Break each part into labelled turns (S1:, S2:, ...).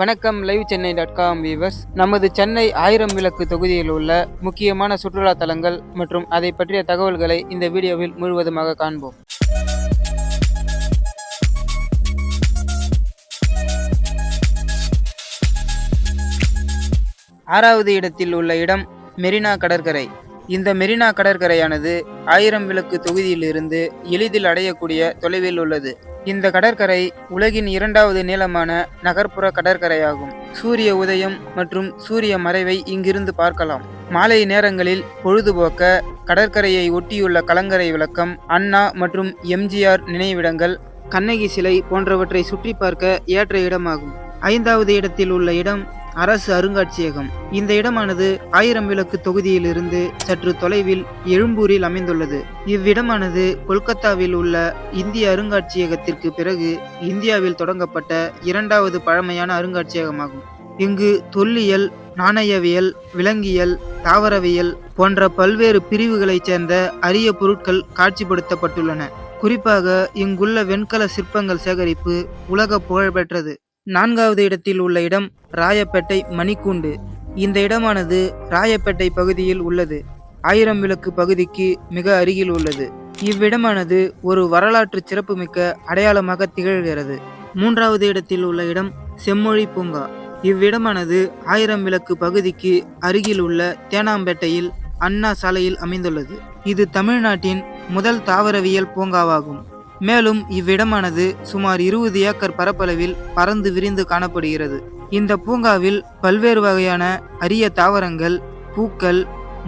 S1: வணக்கம் live Chennai dot com viewers நமது சென்னை ஆயிரம் விளக்கு தொகுதியில் உள்ள முக்கியமான சுற்றுலா தலங்கள் மற்றும் அதை பற்றிய தகவல்களை இந்த வீடியோவில் முழுவதுமாக காண்போம். ஆறாவது இடத்தில் உள்ள இடம் மெரினா கடற்கரை. இந்த மெரினா கடற்கரையானது ஆயிரம் விளக்கு தொகுதியிலிருந்து எளிதில் அடையக்கூடிய தொலைவில் உள்ளது. இந்த கடற்கரை உலகின் இரண்டாவது நீளமான நகர்ப்புற கடற்கரையாகும். சூரிய உதயம் மற்றும் சூரிய மறைவை இங்கிருந்து பார்க்கலாம். மாலை நேரங்களில் பொழுதுபோக்க கடற்கரையை ஒட்டியுள்ள கலங்கரை விளக்கம் அண்ணா மற்றும் எம்ஜிஆர் நினைவிடங்கள் கண்ணகி சிலை போன்றவற்றை சுற்றி பார்க்க ஏற்ற இடமாகும். ஐந்தாவது இடத்தில் உள்ள இடம் அரசு அருங்காட்சியகம். இந்த இடமானது ஆயிரம் விளக்கு தொகுதியிலிருந்து சற்று தொலைவில் எழும்பூரில் அமைந்துள்ளது. இவ்விடமானது கொல்கத்தாவில் உள்ள இந்திய அருங்காட்சியகத்திற்கு பிறகு இந்தியாவில் தொடங்கப்பட்ட இரண்டாவது பழமையான அருங்காட்சியகமாகும். இங்கு தொல்லியல் நாணயவியல் விலங்கியல் தாவரவியல் போன்ற பல்வேறு பிரிவுகளைச் சேர்ந்த அரிய பொருட்கள் காட்சிப்படுத்தப்பட்டுள்ளன. குறிப்பாக இங்குள்ள வெண்கல சிற்பங்கள் சேகரிப்பு உலக புகழ்பெற்றது. நான்காவது இடத்தில் உள்ள இடம் ராயப்பேட்டை மணிக்கூண்டு. இந்த இடமானது ராயப்பேட்டை பகுதியில் உள்ளது. ஆயிரம் விளக்கு பகுதிக்கு மிக அருகில் உள்ளது. இவ்விடமானது ஒரு வரலாற்று சிறப்புமிக்க அடையாளமாக திகழ்கிறது. மூன்றாவது இடத்தில் உள்ள இடம் செம்மொழி பூங்கா. இவ்விடமானது ஆயிரம் விளக்கு பகுதிக்கு அருகில் உள்ள தேனாம்பேட்டையில் அண்ணா சாலையில் அமைந்துள்ளது. இது தமிழ்நாட்டின் முதல் தாவரவியல் பூங்காவாகும். மேலும் இவ்விடமானது சுமார் இருபது ஏக்கர் பரப்பளவில் பறந்து விரிந்து காணப்படுகிறது. இந்த பூங்காவில் பல்வேறு வகையான அரிய தாவரங்கள் பூக்கள்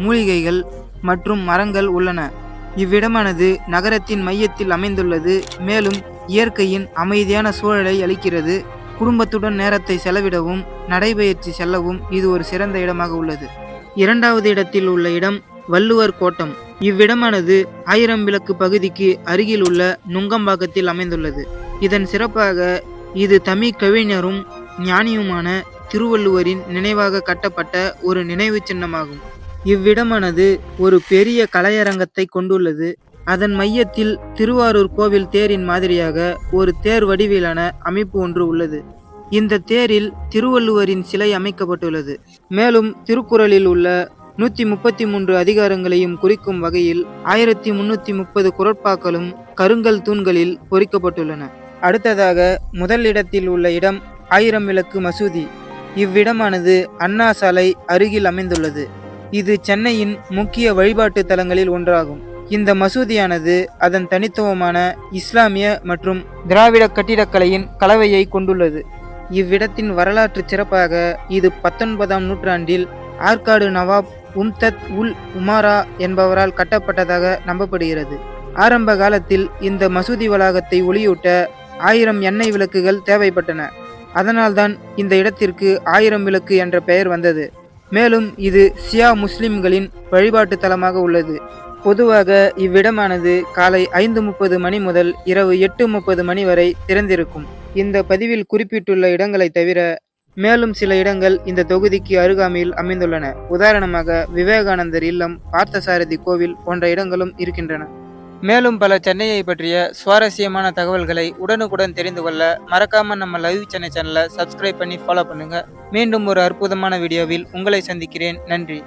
S1: மூலிகைகள் மற்றும் மரங்கள் உள்ளன. இவ்விடமானது நகரத்தின் மையத்தில் அமைந்துள்ளது. மேலும் இயற்கையின் அமைதியான சூழலை அளிக்கிறது. குடும்பத்துடன் நேரத்தை செலவிடவும் நடைபயிற்சி செல்லவும் இது ஒரு சிறந்த இடமாக உள்ளது. இரண்டாவது இடத்தில் உள்ள இடம் வள்ளுவர் கோட்டம். இவ்விடமானது ஆயிரம் விளக்கு பகுதிக்கு அருகில் உள்ள நுங்கம்பாக்கத்தில் அமைந்துள்ளது. இதன் சிறப்பாக இது தமிழ் கவிஞரும் ஞானியுமான திருவள்ளுவரின் நினைவாக கட்டப்பட்ட ஒரு நினைவு சின்னமாகும். இவ்விடமானது ஒரு பெரிய கலையரங்கத்தை கொண்டுள்ளது. அதன் மையத்தில் திருவாரூர் கோவில் தேரின் மாதிரியாக ஒரு தேர் வடிவிலான அமைப்பு ஒன்று உள்ளது. இந்த தேரில் திருவள்ளுவரின் சிலை அமைக்கப்பட்டுள்ளது. மேலும் திருக்குறளில் உள்ள நூத்தி முப்பத்தி மூன்று அதிகாரங்களையும் குறிக்கும் வகையில் ஆயிரத்தி முன்னூற்றி முப்பது குரட்பாக்களும் கருங்கல் தூண்களில் பொறிக்கப்பட்டுள்ளன. அடுத்ததாக முதல் இடத்தில் உள்ள இடம் ஆயிரம் விளக்கு மசூதி. இவ்விடமானது அண்ணா சாலை அருகில் அமைந்துள்ளது. இது சென்னையின் முக்கிய வழிபாட்டு தலங்களில் ஒன்றாகும். இந்த மசூதியானது அதன் தனித்துவமான இஸ்லாமிய மற்றும் திராவிட கட்டிடக்கலையின் கலவையை கொண்டுள்ளது. இவ்விடத்தின் வரலாற்று சிறப்பாக இது பத்தொன்பதாம் நூற்றாண்டில் ஆற்காடு நவாப் உம்தத் உல் உமாரா என்பவரால் கட்டப்பட்டதாக நம்பப்படுகிறது. ஆரம்ப காலத்தில் இந்த மசூதி வளாகத்தை ஒளியூட்ட ஆயிரம் எண்ணெய் விளக்குகள் தேவைப்பட்டன. அதனால்தான் இந்த இடத்திற்கு ஆயிரம் விளக்கு என்ற பெயர் வந்தது. மேலும் இது சியா முஸ்லிம்களின் வழிபாட்டு தலமாக உள்ளது. பொதுவாக இவ்விடமானது காலை ஐந்து முப்பது மணி முதல் இரவு எட்டு முப்பது மணி வரை திறந்திருக்கும். இந்த பதிவில் குறிப்பிட்டுள்ள இடங்களை தவிர மேலும் சில இடங்கள் இந்த தொகுதிக்கு அருகாமையில் அமைந்துள்ளன. உதாரணமாக விவேகானந்தர் இல்லம் பார்த்தசாரதி கோவில் போன்ற இடங்களும் இருக்கின்றன. மேலும் பல சென்னையை பற்றிய சுவாரஸ்யமான தகவல்களை உடனுக்குடன் தெரிந்து கொள்ள மறக்காம நம்ம லைவ் சென்னை சேனலை சப்ஸ்கிரைப் பண்ணி ஃபாலோ பண்ணுங்க. மீண்டும் ஒரு அற்புதமான வீடியோவில் உங்களை சந்திக்கிறேன். நன்றி.